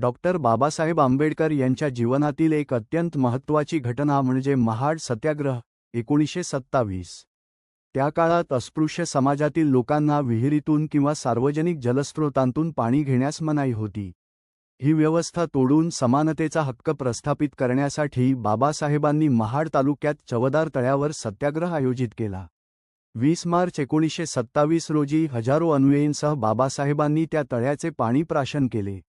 Doctor Babasaheb Ambedkar यांच्या जीवनातील एक अत्यंत महत्त्वाची घटना म्हणजे महाड सत्याग्रह एकोणीसशे सत्तावीस. त्या काळात अस्पृश्य समाजातील लोकांना विहिरीतून किंवा सार्वजनिक जलस्रोतांतून पाणी घेण्यास मनाई होती. ही व्यवस्था तोडून समानतेचा हक्क प्रस्थापित करण्यासाठी बाबासाहेबांनी महाड तालुक्यात चवदार तळ्यावर सत्याग्रह आयोजित केला. वीस मार्च एकोणीसशे सत्तावीस रोजी हजारो अन्वयींसह बाबासाहेबांनी त्या तळ्याचे पाणी प्राशन केले.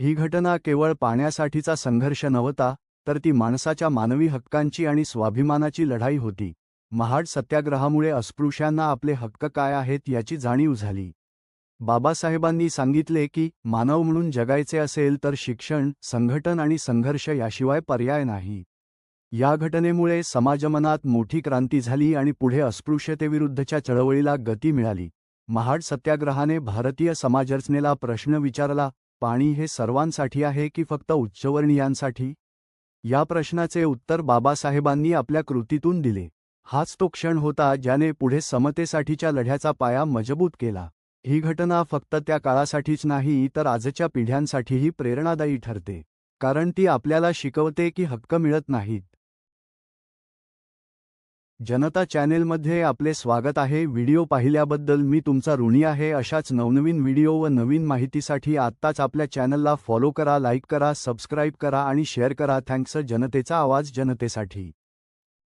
ही घटना केवळ पाण्यासाठीचा संघर्ष नव्हता तर ती माणसाच्या मानवी हक्कांची आणि स्वाभिमानाची लढाई होती. महाड सत्याग्रहामुळे अस्पृश्यांना आपले हक्क काय आहेत याची जाणीव झाली. बाबासाहेबांनी सांगितले की मानव म्हणून जगायचे असेल तर शिक्षण संघटन आणि संघर्ष याशिवाय पर्याय नाही. या घटनेमुळे समाजमनात मोठी क्रांती झाली आणि पुढे अस्पृश्यतेविरुद्धच्या चळवळीला गती मिळाली. महाड सत्याग्रहाने भारतीय समाजरचनेला प्रश्न विचारला पाणी हे सर्वांसाठी आहे की फक्त उच्चवर्णीयांसाठी? या प्रश्नाचे उत्तर बाबासाहेबांनी आपल्या कृतीतून दिले. हाच तो क्षण होता ज्याने पुढे समतेसाठीच्या लढ्याचा पाया मजबूत केला. ही घटना फक्त त्या काळासाठीच नाही तर आजच्या पिढ्यांसाठीही प्रेरणादायी ठरते. कारण ती आपल्याला शिकवते की हक्क मिळत नाहीत. जनता चॅनेलमध्ये आपले स्वागत आहे. व्हिडिओ पाहिल्याबद्दल मी तुमचा ऋणी आहे. अशाच नवनवीन व्हिडिओ व नवीन माहितीसाठी आत्ताच आपल्या चॅनलला फॉलो करा लाईक करा सबस्क्राईब करा आणि शेअर करा. थँक्स जनतेचा आवाज जनतेसाठी.